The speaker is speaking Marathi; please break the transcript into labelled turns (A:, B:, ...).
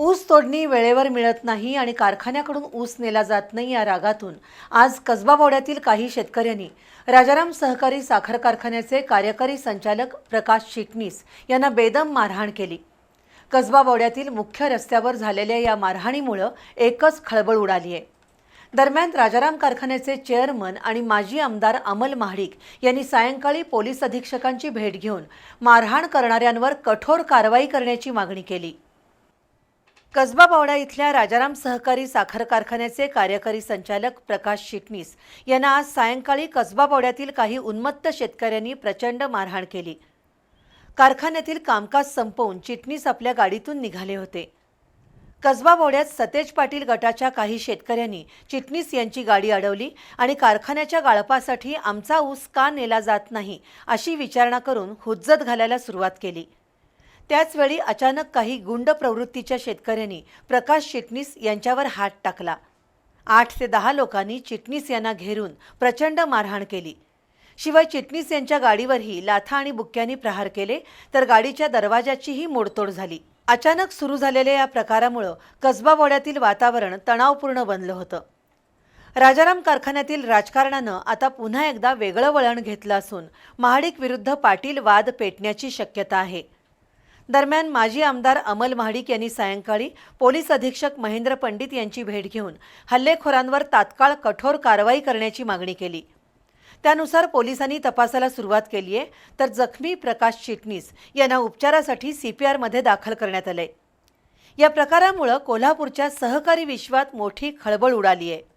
A: ऊस तोडणी वेळेवर मिळत नाही आणि कारखान्याकडून ऊस नेला जात नाही या रागातून. आज कसबा बोड्यातील काही शेतकऱ्यांनी राजाराम सहकारी साखर कारखान्याचे कार्यकारी संचालक प्रकाश चिटणीस यांना बेदम मारहाण केली. कसबा बोड्यातील मुख्य रस्त्यावर झालेल्या या मारहाणीमुळं एकच खळबळ उडाली आहे दरम्यान राजाराम कारखान्याचे चेअरमन आणि माजी आमदार अमल महाडिक यांनी सायंकाळी पोलीस अधीक्षकांची भेट घेऊन मारहाण करणाऱ्यांवर कठोर कारवाई करण्याची मागणी केली. कसबा पावडा इथल्या राजाराम सहकारी साखर कारखान्याचे कार्यकारी संचालक प्रकाश चिटणीस यांना आज सायंकाळी कसबा पावड्यातील काही उन्मत्त शेतकऱ्यांनी प्रचंड मारहाण केली. कारखान्यातील कामकाज संपवून चिटणीस आपल्या गाडीतून निघाले होते. कसबा बोड्यात सतेज पाटील गटाच्या काही शेतकऱ्यांनी चिटणीस यांची गाडी अडवली आणि कारखान्याच्या गाळपासाठी आमचा ऊस का नेला जात नाही अशी विचारणा करून हुज्जत घालायला सुरुवात केली. त्याचवेळी अचानक काही गुंड प्रवृत्तीच्या शेतकऱ्यांनी प्रकाश चिटणीस यांच्यावर हात टाकला. आठ ते दहा लोकांनी चिटणीस यांना घेरून प्रचंड मारहाण केली. शिवाय चिटणीस यांच्या गाडीवरही लाथा आणि बुक्क्यांनी प्रहार केले तर गाडीच्या दरवाजाचीही मोडतोड झाली. अचानक सुरू झालेल्या या प्रकारामुळं कसबावोड्यातील वातावरण तणावपूर्ण बनलं होतं. राजाराम कारखान्यातील राजकारणानं आता पुन्हा एकदा वेगळं वळण घेतलं असून महाडिक विरुद्ध पाटील वाद पेटण्याची शक्यता आहे. दरम्यान माजी आमदार अमल महाडिक यांनी सायंकाळी पोलीस अधीक्षक महेंद्र पंडित यांची भेट घेऊन हल्लेखोरांवर तात्काळ कठोर कारवाई करण्याची मागणी केली. त्यानुसार पोलिसांनी तपासाला सुरुवात केली आहे तर जखमी प्रकाश चिटणीस यांना उपचारासाठी सीपीआरमध्ये दाखल करण्यात आले या प्रकारामुळं कोल्हापूरच्या सहकारी विश्वात मोठी खळबळ उडाली आहे.